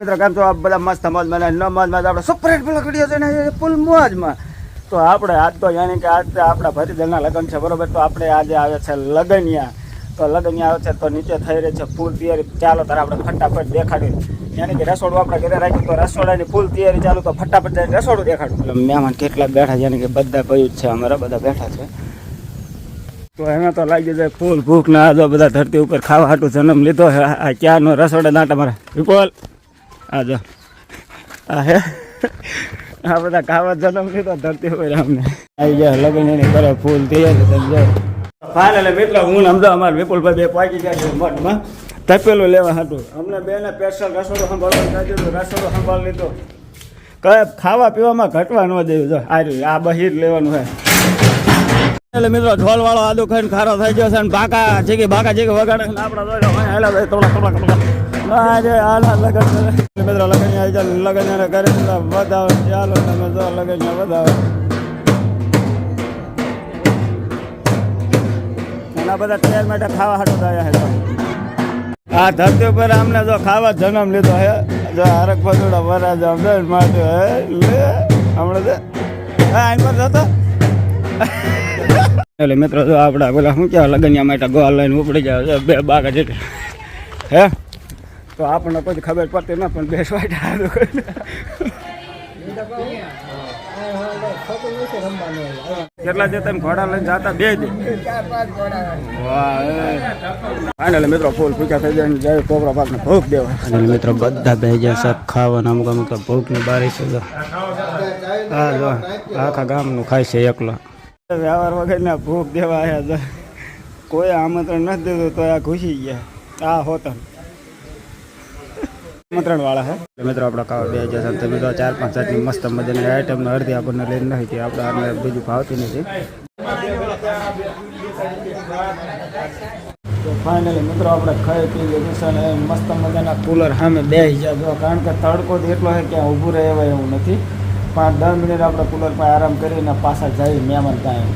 મિત્રો, કેમ છો? આ બધા ન આપણે છે ને ફૂલ મોજમાં. તો આપણે આજ તો યાની કે આજ આપણા ભરીદલના લગ્ન છે, બરોબર? તો આપણે આજે આવે છે લગનિયા. તો લગનિયા આવે છે, તો નીચે થઈ રહી છે ફૂલ તૈયારી. ચાલો, તારે આપણે ફટાફટ દેખાડી. યાની કે રસોડું આપણે ઘરે રાખ્યું, તો રસોડાની ફૂલ તૈયારી ચાલુ, તો ફટાફટ જઈને રસોડું દેખાડું. એટલે મહેમાન કેટલા બેઠા છે કે બધા જ છે, અમારા બધા બેઠા છે. તો એમાં તો લાગી જાય ફૂલ ભૂખ ના બધા ધરતી ઉપર ખાવા હાટું જન્મ લીધો છે. આ ક્યારનો રસોડા નાટા મારા વિપોલ. આ આ હે. આ બધા કાવત જન્મ લીધો ધરતી હોય અમને આવી ગયા, લગ્ન એની કરે ફૂલ તૈયારી સમજો ફાઇનલ મિત્રો, હું સમજો અમારે વિપુલભાઈ બે પાકી ગયા છે મઠમાં. તપેલું લેવા હતું અમને બેને સ્પેશિયલ રસોડો સંભાળવા દીધું રસોડો સંભાળી લીધો. કઈ ખાવા પીવામાં ઘટવા ન દેવું, જો. આ આ બહિર લેવાનું હોય એટલે મિત્રો ઢોલ વાળો આદુ ખાઈને ખારો થઈ ગયો છે અને બાકા છે કે બાકા છે કે વગાડે આપણા થોડા થોડા થોડા લગન મિત્રો, લગન લગન કરે એટલે ચાલો તમે જો લગન વધાવો. એના બધા તૈયાર માટે ખાવા થયા છે આ ધરતી ઉપર અમને જો ખાવા જન્મ લીધો હે. જો હરક પદુડા વરા જો દે માટે લે, હમણાં તો હા અહીં પર જતો. એટલે મિત્રો, જો આપણા પેલા શું કહેવાય લગનિયા માટે ગોળ લઈને ઉપડી જાય બે બાગા જેટલા હે? તો આપણને કોઈ ખબર પડતી ના પણ બેસવા કેટલા જે તમે ઘોડા લઈને જતા બે દે. વાહ ફાઇનલ મિત્રો ફૂલ પૂછા થઈ જાય જાય કોપરા પાકને ભૂખ દેવા. અને મિત્રો બધા બે જાય શાક ખાવાના. અમુક અમુક તો ભૂખની બારી છે હા જો આખા ગામનું ખાય છે એકલો. વ્યવહાર વગરના ભૂખ દેવા આવ્યા કોઈ આમંત્રણ નથી દીધું તો આ ઘૂસી ગયા. આ હોતા આમંત્રણ વાળા હે મિત્રો, આપણે ખાવા બે હજાર સાત મિત્રો, ચાર પાંચ જાતની મસ્ત મજાની આઈટમ અડધી આપણને લઈને નથી કે આપણે આને બીજું ભાવતું નથી. ફાઇનલી મિત્રો, આપણે ખાઈ પી લીધું છે મસ્ત મજાના કુલર સામે બે હજાર જો કારણ કે તડકો એટલો છે કે ઊભું રહેવાય એવું નથી. પાંચ દસ મિનિટ આપણે કુલર પર આરામ કરીને પાછા જઈએ મહેમાન ત્યાં